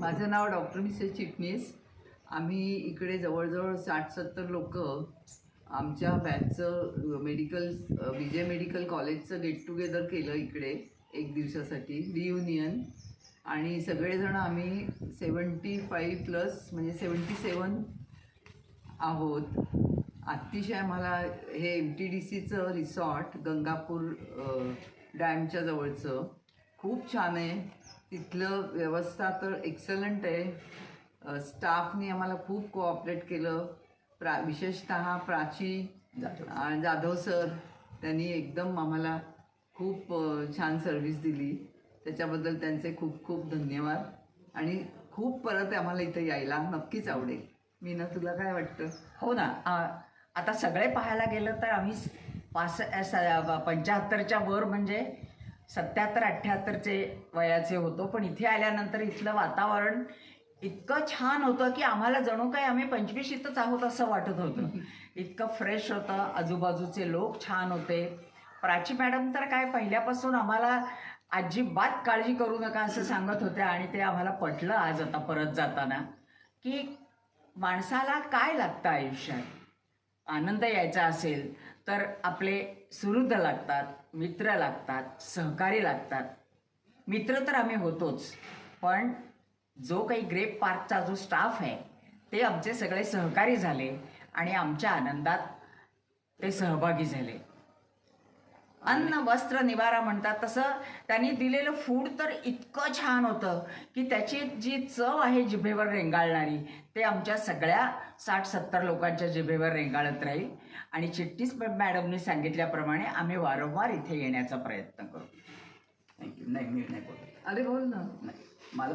माझं नाव doctor Mrs चिटणीस. आम्ही इकडे जवळजवळ साठ सत्तर लोक आमच्या बॅचचं मेडिकल विजय मेडिकल कॉलेजचं गेट टुगेदर केलं इकडे एक दिवसासाठी रियुनियन आणि सगळेजण आम्ही सेवन्टी फाईव्ह प्लस म्हणजे सेवन्टी सेवन आहोत. अतिशय मला हे एम टी डी सीचं रिसॉर्ट गंगापूर डॅमच्या जवळचं. खूप छान आहे. तिथलं व्यवस्था तर एक्सलंट आहे. स्टाफनी आम्हाला खूप कोऑपरेट केलं. प्रा विशेषतः प्राची जाधव. सर त्यांनी एकदम आम्हाला खूप छान सर्व्हिस दिली. त्याच्याबद्दल त्यांचे खूप खूप धन्यवाद. आणि खूप परत आम्हाला इथं यायला नक्कीच आवडेल. मीना तुला काय वाटतं? हो ना. आ, आता सगळे पाहायला गेलं तर आम्ही स- पंच्याहत्तरच्या वर म्हणजे सत्याहत्तर अठ्ठ्याहत्तरचे वयाचे होतो. पण इथे आल्यानंतर इथलं वातावरण इतकं छान होतं की आम्हाला जणू काही आम्ही पंचवीशीतच आहोत असं वाटत होतं. इतकं फ्रेश होतं. आजूबाजूचे लोक छान होते. प्राची मॅडम तर काय पहिल्यापासून आम्हाला अजिबात काळजी करू नका असं सांगत होत्या आणि ते आम्हाला पटलं आज आता परत जाताना की माणसाला काय लागतं आयुष्यात? आनंद यायचा असेल तर आपले सुहृद लागतात मित्र लागतात सहकारी लागतात. मित्र तर आम्ही होतोच पण जो काही ग्रेप पार्कचा जो स्टाफ आहे ते आमचे सगळे सहकारी झाले आणि आमच्या आनंदात ते सहभागी झाले. अन्न वस्त्र निवारा म्हणतात. तसं त्यांनी दिलेलं फूड तर इतकं छान होतं की त्याची जी चव आहे जिभेवर रेंगाळणारी ते आमच्या सगळ्या साठ सत्तर लोकांच्या जिभेवर रेंगाळत राहील. आणि चिट्टीस मॅडमनी सांगितल्याप्रमाणे आम्ही वारंवार इथे येण्याचा प्रयत्न करू. थँक्यू नाही मी नाही बोलत. अरे बोल ना. नाही मला